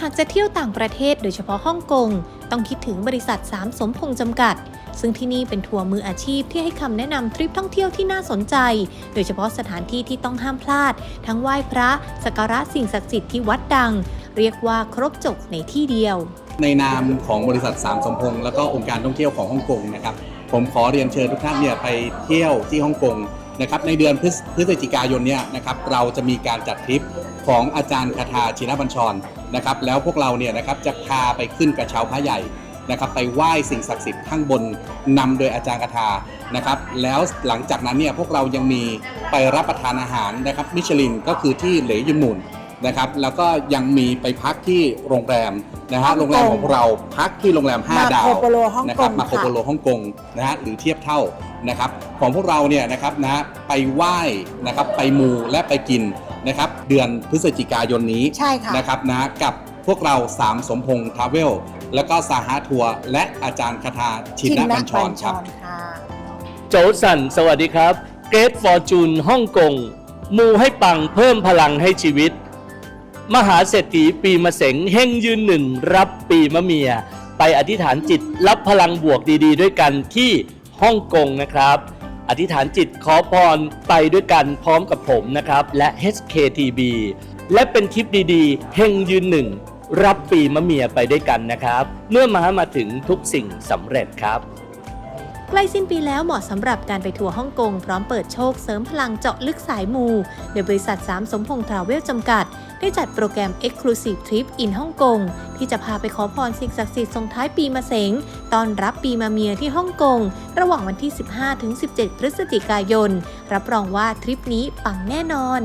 หากจะเที่ยวต่างประเทศโดยเฉพาะฮ่องกง ต้องคิดถึงบริษัทสามสมพงษ์จำกัด ซึ่งที่นี่เป็นทัวร์มืออาชีพที่ให้คำแนะนำทริปท่องเที่ยวที่น่าสนใจ โดยเฉพาะสถานที่ที่ต้องห้ามพลาด ทั้งไหว้พระสักการะสิ่งศักดิ์สิทธิ์ที่วัดดัง เรียกว่าครบจบในที่เดียว ในนามของบริษัทสามสมพงษ์แล้วก็องค์การท่องเที่ยวของฮ่องกงนะครับผมขอเรียนเชิญทุกท่านเนี่ยไปเที่ยวที่ฮ่องกงนะครับในเดือนพฤศพฤศจิกายนเนี่ยนะครับเราจะมีการจัดทริปของอาจารย์คาทาชินบัญชร นะครับแล้วพวกเราเนี่ยนะครับจะพาไปขึ้นกระเช้าพระใหญ่นะครับไปไหว้สิ่งศักดิ์สิทธิ์ข้างบนนำโดยอาจารย์คาทานะครับแล้วหลังจากนั้นเนี่ยพวกเรายังมีไปรับประทานอาหารนะครับมิชลินก็คือที่เหลยยุนหมุนนะครับแล้วก็ยังมีไปพักที่โรงแรมนะฮะฮ่องกงโรงแรมของเราพักที่โรงแรมมา5ดาวโคโปโลฮ่องนะกครับงมาโคโปโลค่ะฮ่องกงนะฮะหรือเทียบเท่านะครับของพวกเราเนี่ยนะครับนะฮะไปไหว้นะครับไปมูและไปกิน นะครับ เดือนพฤศจิกายนนี้ใช่ค่ะ นะครับนะกับพวกเราสามสมพงษ์ทราเวล แล้วก็สาหาทัวร์และอาจารย์คาทาชินบัญชรครับ ค่ะโจสัน สวัสดีครับ เกรทฟอร์จูนฮ่องกง มูให้ปังเพิ่มพลังให้ชีวิต มหาเศรษฐีปีมะเสงเฮงยืนหนึ่ง รับปีมะเมีย ไปอธิษฐานจิตรับพลังบวกดี ๆ ด้วยกันที่ฮ่องกงนะครับ อธิษฐานจิตขอพรไปด้วยกันพร้อมกับผมนะครับ และ HKTB และเป็นทริปดีๆ เฮงยืนหนึ่ง รับปีมะเมียไปด้วยกันนะครับ เมื่อมามาถึงทุกสิ่งสำเร็จครับ ใกล้สิ้นปีแล้วเหมาะสำหรับการไปทัวร์ฮ่องกง พร้อมเปิดโชคเสริมพลังเจาะลึกสายมู โดยบริษัทสามสมพงษ์ทราเวลจำกัด ได้จัดโปรแกรม Exclusive Trip in ฮ่องกงที่จะพาไปขอพรสิ่งศักดิ์สิทธิ์ส่งท้ายปีมะเสงตอนรับปีมาเมียที่ฮ่องกง ระหว่างวันที่ 15-17 พฤศจิกายน รับรองว่าทริปนี้ปังแน่นอน